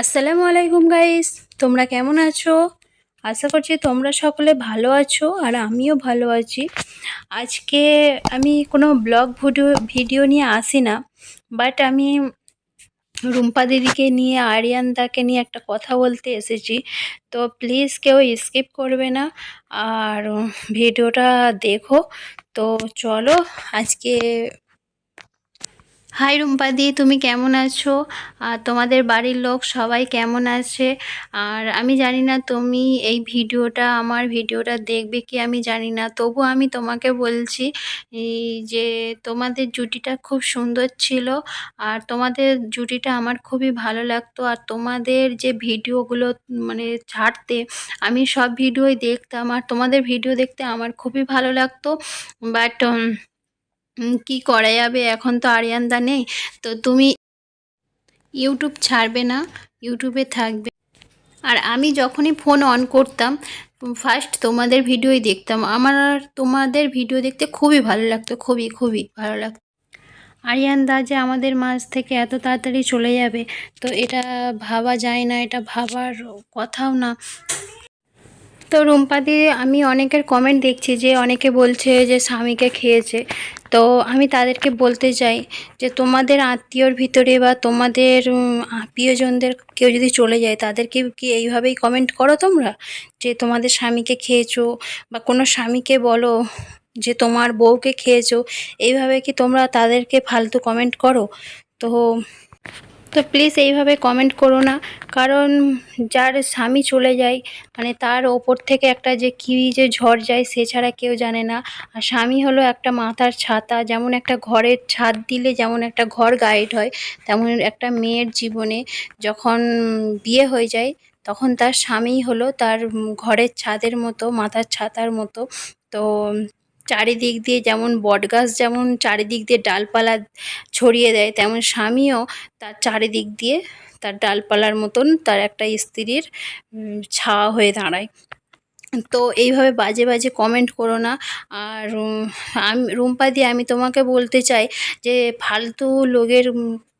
আসসালামু আলাইকুম গাইস তোমরা কেমন আছো? আশা করছি তোমরা সকলে ভালো আছো আর আমিও ভালো আছি। আজকে আমি কোনো ব্লগ ভিডিও ভিডিও নিয়ে আসি না বাট আমি রুম্পা দিদিকে নিয়ে আরিয়ানদাকে নিয়ে একটা কথা বলতে এসেছি। তো প্লিজ কেউ স্কিপ করবে না, আর ভিডিওটা দেখো। তো চলো আজকে হাই রুম্পাদি তুমি কেমন আছো? আর তোমাদের বাড়ির লোক সবাই কেমন আছে? আর আমি জানি না তুমি এই ভিডিওটা, আমার ভিডিওটা দেখবে কি আমি জানি না। তবু আমি তোমাকে বলছি যে তোমাদের জুটিটা খুব সুন্দর ছিল, আর তোমাদের জুটিটা আমার খুবই ভালো লাগতো। আর তোমাদের যে ভিডিওগুলো মানে ছাড়তে, আমি সব ভিডিওই দেখতাম, আর তোমাদের ভিডিও দেখতে আমার খুবই ভালো লাগতো। বাট কি করা যাবে? এখন তো আরিয়ানদা নেই। তো তুমি ইউটিউব ছাড়বে না ইউটিউবে থাকবে। আর আমি যখনই ফোন অন করতাম ফার্স্ট তোমাদের ভিডিওই দেখতাম। আমার তোমাদের ভিডিও দেখতে খুবই ভালো লাগতো, খুবই খুবই ভালো লাগতো। আরিয়ান দা যে আমাদের মাঝ থেকে এত তাড়াতাড়ি চলে যাবে, তো এটা ভাবা যায় না, এটা ভাবার কথাও না। তো রুম্পাদি আমি অনেকের কমেন্ট দেখছি যে অনেকে বলছে যে স্বামীকে খেয়েছে। তো আমি তাদেরকে বলতে চাই যে তোমাদের আত্মীয়র ভিতরে বা তোমাদের প্রিয়জনদের কেউ যদি চলে যায়, তাদেরকে কি এইভাবেই কমেন্ট করো তোমরা? যে তোমাদের স্বামীকে খেয়েছো বা কোনো স্বামীকে বলো যে তোমার বউকে খেয়েছো, এইভাবে কি তোমরা তাদেরকে ফালতু কমেন্ট করো? তো তো প্লিজ এইভাবে কমেন্ট করো না। কারণ যার স্বামী চলে যায় মানে তার ওপর থেকে একটা যে কী যে ঝড় যায় সে ছাড়া কেউ জানে না। আর স্বামী হলো একটা মাথার ছাতা, যেমন একটা ঘরের ছাদ দিলে যেমন একটা ঘর গাইড হয়, তেমন একটা মেয়ের জীবনে যখন বিয়ে হয়ে যায়, তখন তার স্বামী হলো তার ঘরের ছাদের মতো, মাথার ছাতার মতো। তো চারিদিক দিয়ে যেমন বটগাছ, যেমন চারিদিক দিয়ে ডালপালা ছড়িয়ে দেয়, তেমন স্বামীও তার চারিদিক দিয়ে তার ডালপালার মতন তার একটা স্ত্রীর ছাওয়া হয়ে দাঁড়ায়। তো এইভাবে বাজে বাজে কমেন্ট করো না। আর আমি, রুম্পা দিয়ে আমি তোমাকে বলতে চাই যে ফালতু লোকের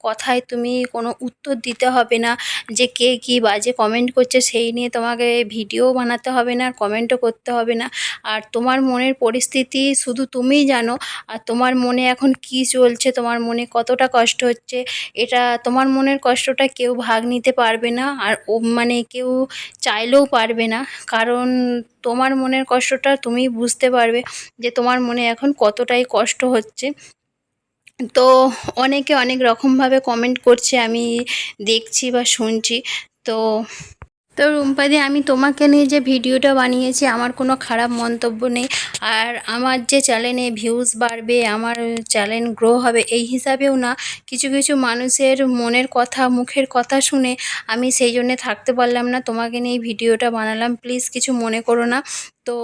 কথায় তুমি কোনো উত্তর দিতে হবে না যে কে কী বাজে কমেন্ট করছে সেই নিয়ে তোমাকে ভিডিও বানাতে হবে না আর কমেন্টও করতে হবে না। আর তোমার মনের পরিস্থিতি শুধু তুমিই জানো, আর তোমার মনে এখন কি চলছে, তোমার মনে কতটা কষ্ট হচ্ছে, এটা তোমার মনের কষ্টটা কেউ ভাগ নিতে পারবে না, আর ও মানে কেউ চাইলেও পারবে না। কারণ তোমার মনের কষ্টটা তুমি বুঝতে পারবে যে তোমার মনে এখন কতটাই কষ্ট হচ্ছে। তো অনেকে অনেক রকমভাবে কমেন্ট করছে, আমি দেখছি বা শুনছি। তো তো রুম্পাদি, আমি তোমাকে নিয়ে যে ভিডিওটা বানিয়েছি, আমার কোনো খারাপ মন্তব্য নেই। আর আমার যে চ্যানেলে ভিউজ বাড়বে, আমার চ্যানেল গ্রো হবে, এই হিসাবেও না, কিছু কিছু মানুষের মনের কথা, মুখের কথা শুনে আমি সেই জন্যে থাকতে পারলাম না। তোমাকে নিয়ে ভিডিওটা বানালাম প্লিজ কিছু মনে করো না। তো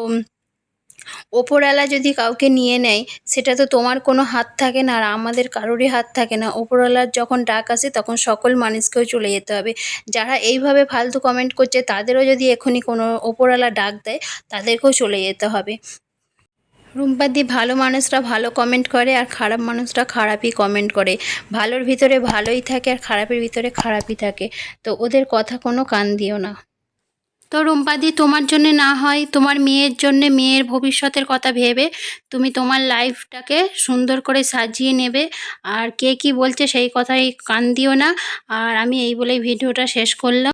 ওপরওয়ালা যদি কাউকে নিয়ে নেয়, সেটা তো তোমার কোনো হাত থাকে না আর আমাদের কারোরই হাত থাকে না। ওপরওয়ালার যখন ডাক আসে, তখন সকল মানুষকেও চলে যেতে হবে। যারা এইভাবে ফালতু কমেন্ট করছে, তাদেরও যদি এখনই কোনো ওপরওয়ালা ডাক দেয়, তাদেরকেও চলে যেতে হবে। রুম্পাদি ভালো মানুষরা ভালো কমেন্ট করে আর খারাপ মানুষরা খারাপই কমেন্ট করে। ভালোর ভিতরে ভালোই থাকে আর খারাপের ভিতরে খারাপই থাকে। তো ওদের কথা কোনো কান দিও না। তো রুম্পাদি, তোমার জন্য না হয় তোমার মেয়ের জন্য মেয়ের ভবিষ্যতের কথা ভেবে তুমি তোমার লাইফটাকে সুন্দর করে সাজিয়ে নেবে। আর কে কি বলছে সেই কথাই কান দিও না। আর আমি এই বলেই ভিডিওটা শেষ করলাম।